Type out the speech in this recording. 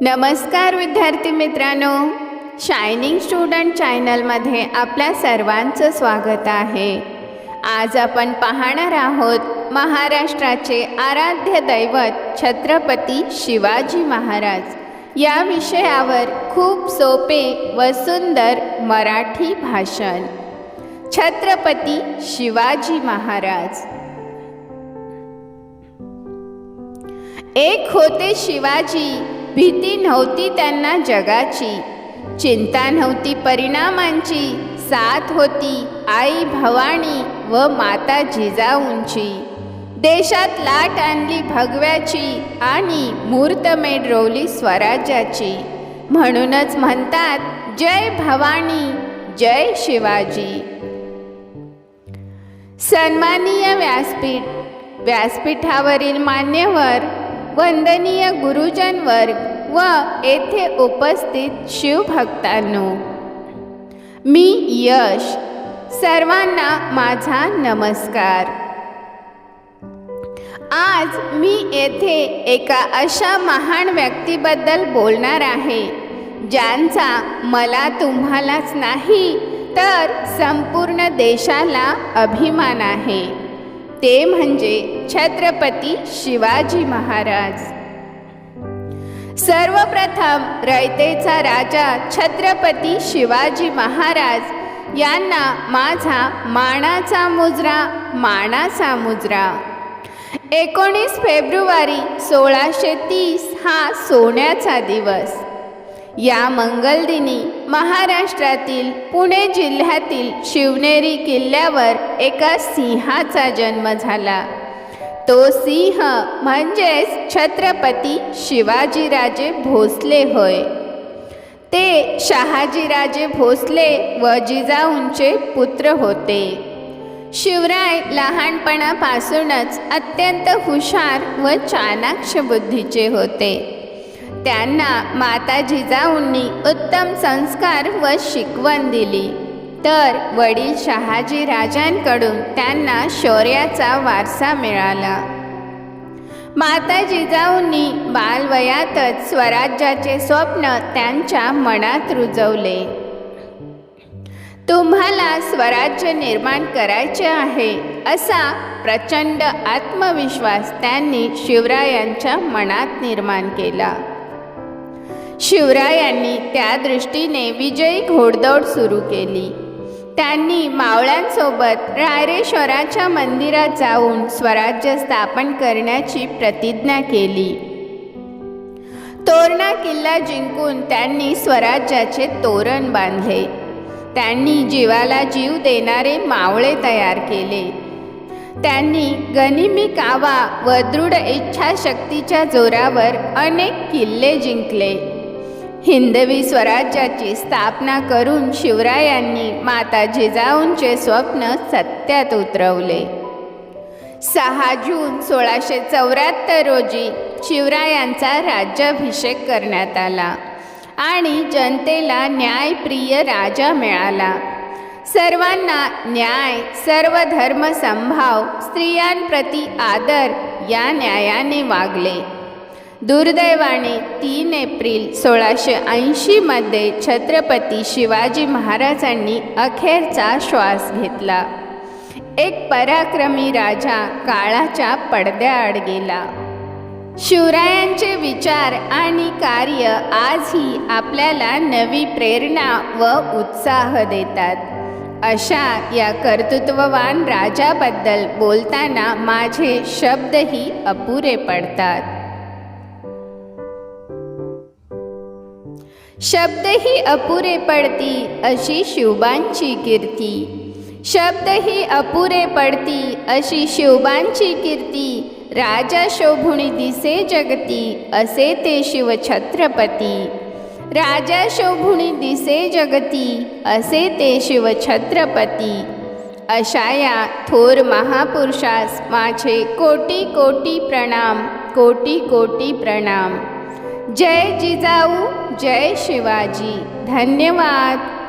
नमस्कार विद्यार्थी मित्रांनो. शायनिंग स्टुडंट चॅनलमध्ये आपल्या सर्वांचं स्वागत आहे. आज आपण पाहणार आहोत महाराष्ट्राचे आराध्य दैवत छत्रपती शिवाजी महाराज. या विषयावर खूप सोपे व सुंदर मराठी भाषण. छत्रपती शिवाजी महाराज. एक होते शिवाजी भीती नव्हती त्यांना जगाची. चिंता नव्हती परिणामांची. साथ होती आई भवानी व माता जिजाऊंची. देशात लाट आणली भगव्याची आणि मूर्तमेढ रोवली स्वराज्याची. म्हणूनच म्हणतात जय भवानी जय शिवाजी. सन्मानीय व्यासपीठ व्यासपीठावरील मान्यवर वंदनीय गुरुजन वर्ग व येथे उपस्थित शिवभक्तांनो मी यश सर्वांना माझा नमस्कार. आज मी येथे एका अशा महान व्यक्तीबद्दल बोलणार आहे ज्यांचा मला तुम्हालाच नाही तर संपूर्ण देशाला अभिमान आहे. ते म्हणजे छत्रपती शिवाजी महाराज. सर्वप्रथम रयतेचा राजा छत्रपती शिवाजी महाराज यांना माझा मानाचा मुजरा मानाचा मुजरा. एकोणीस फेब्रुवारी सोळाशे तीस हा सोन्याचा दिवस. या मंगलदिनी महाराष्ट्रातील पुणे जिल्ह्यातील शिवनेरी किल्ल्यावर एका सिंहाचा जन्म झाला. तो सिंह म्हणजेच छत्रपती शिवाजीराजे भोसले होय. ते शहाजीराजे भोसले व जिजाऊंचे पुत्र होते. शिवराय लहानपणापासूनच अत्यंत हुशार व चाणाक्ष बुद्धीचे होते. त्यांना माता जिजाऊंनी उत्तम संस्कार व शिकवण दिली. तर वडील शहाजी राजांकडून त्यांना शौर्याचा वारसा मिळाला. माता जिजाऊंनी बालवयातच स्वराज्याचे स्वप्न त्यांच्या मनात रुजवले. तुम्हाला स्वराज्य निर्माण करायचे आहे असा प्रचंड आत्मविश्वास त्यांनी शिवरायांच्या मनात निर्माण केला. शिवरायांनी त्या दृष्टीने विजयी घोडदौड सुरू केली. त्यांनी मावळ्यांसोबत रायरेश्वराच्या मंदिरात जाऊन स्वराज्य स्थापन करण्याची प्रतिज्ञा केली. तोरणा किल्ला जिंकून त्यांनी स्वराज्याचे तोरण बांधले. त्यांनी जीवाला जीव देणारे मावळे तयार केले. त्यांनी गनिमी कावा व दृढ इच्छाशक्तीच्या जोरावर अनेक किल्ले जिंकले. हिंदवी स्वराज्याची स्थापना करून शिवरायांनी माता जिजाऊंचे स्वप्न सत्यात उतरवले. सहा जून सोळाशे चौऱ्याहत्तर रोजी शिवरायांचा राज्याभिषेक करण्यात आला आणि जनतेला न्यायप्रिय राजा मिळाला. सर्वांना न्याय सर्व धर्म संभाव स्त्रियांप्रती आदर या न्यायाने वागले. दुर्दैवाने तीन एप्रिल सोळाशे ऐंशीमध्ये छत्रपती शिवाजी महाराजांनी अखेरचा श्वास घेतला. एक पराक्रमी राजा काळाच्या पडद्याआड गेला. शिवरायांचे विचार आणि कार्य आजही आपल्याला नवी प्रेरणा व उत्साह देतात. अशा या कर्तृत्ववान राजाबद्दल बोलताना माझे शब्दही अपुरे पडतात. शब्दही अपुरे पडती अशी शिवबांची कीर्ती. शब्दही अपुरे पडती अशी शिवबांची कीर्ती. राजा शोभुणी दिसे जगती असे ते शिवछत्रपती. राजा शोभुणी दिसे जगती असे ते शिवछत्रपती. अशा या थोर महापुरुषास माझे कोटी कोटी प्रणाम कोटी कोटी प्रणाम. जय जिजाऊ जय शिवाजी. धन्यवाद.